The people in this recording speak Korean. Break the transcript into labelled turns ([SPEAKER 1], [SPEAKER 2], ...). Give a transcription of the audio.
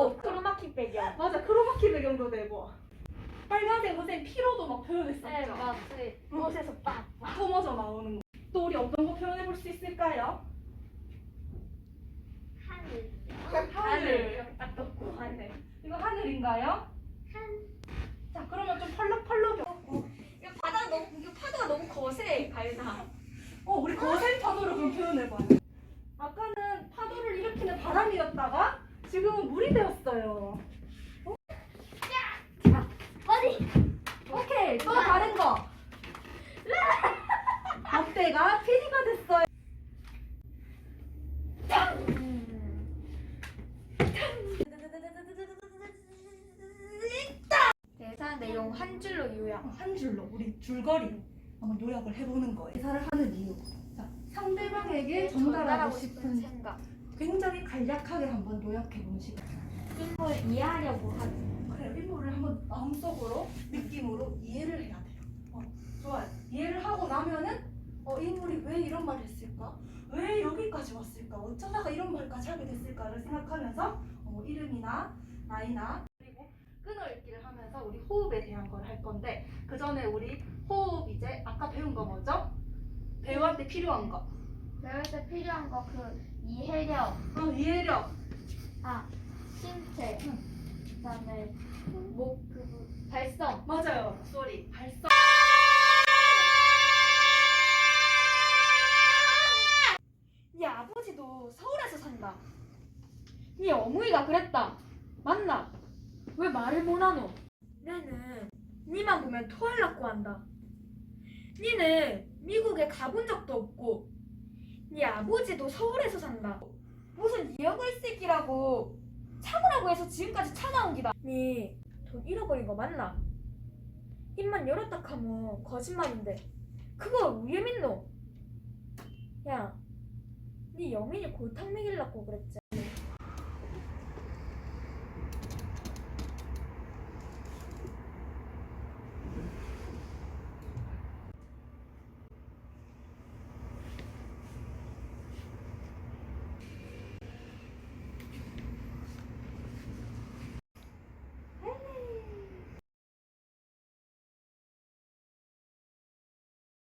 [SPEAKER 1] 크로마키 배경.
[SPEAKER 2] 맞아 크로마키 배경도 되고 빨간색 옷에 피로도 막 표현했었죠.
[SPEAKER 1] 네, 맞지. 옷에서 빡.
[SPEAKER 2] 품어져 나오는 거. 또 우리 어떤 거 표현해 볼 수 있을까요?
[SPEAKER 1] 하늘.
[SPEAKER 2] 하늘.
[SPEAKER 1] 딱 떴고 하늘.
[SPEAKER 2] 이거 하늘인가요? 자 그러면 좀 펄럭펄럭.
[SPEAKER 1] 이거 바다 너무 이거 파도가 너무 거세 가윤아.
[SPEAKER 2] 어 우리 거센 파도를 그럼 표현해 봐요. 아까는 파도를 일으키는 바람이었다가 지금은 물이 되었어요. 어? 자,
[SPEAKER 1] 어디?
[SPEAKER 2] 오케이 또 다른 거. 막대가 피디가 됐어요.
[SPEAKER 1] 대사 내용 한 줄로 요약.
[SPEAKER 2] 한 줄로 우리 줄거리로 한번 요약을 해보는 거예요. 대사를 하는 이유. 자, 상대방에게 전달하고 싶은
[SPEAKER 1] 생각.
[SPEAKER 2] 굉장히 간략하게 한번 요약해보는 시간.
[SPEAKER 1] 인물 이해하려고 하는.
[SPEAKER 2] 그래, 인물을 한번 마음속으로 느낌으로 이해를 해야 돼요. 어, 좋아요. 이해를 하고 나면은 어, 인물이 왜 이런 말을 했을까? 왜 여기까지 왔을까? 어쩌다가 이런 말까지 하게 됐을까를 생각하면서 어, 이름이나 나이나 그리고 끊어읽기를 하면서 우리 호흡에 대한 걸 할 건데 그 전에 우리 호흡 이제 아까 배운 거 뭐죠? 배우한테 필요한 거.
[SPEAKER 1] 배울 때 필요한 거 그 이해력,
[SPEAKER 2] 어, 이해력.
[SPEAKER 1] 아 신체, 그다음에 목그 발성.
[SPEAKER 2] 맞아요. 목소리, 발성.
[SPEAKER 1] 네 아버지도 서울에서 산다. 네 어머니가 그랬다. 맞나? 왜 말을 못하노?
[SPEAKER 3] 나는 니만 보면 토할라고 한다. 니는 미국에 가본 적도 없고 니 아버지도 서울에서 산다. 무슨 이어글쓰기라고 참으라고 해서 지금까지 참아온 기다. 니 돈 잃어버린 거 맞나? 입만 열었다 하면 거짓말인데 그걸 왜 믿노? 야, 니 영민이 골탕 먹이려고 그랬지.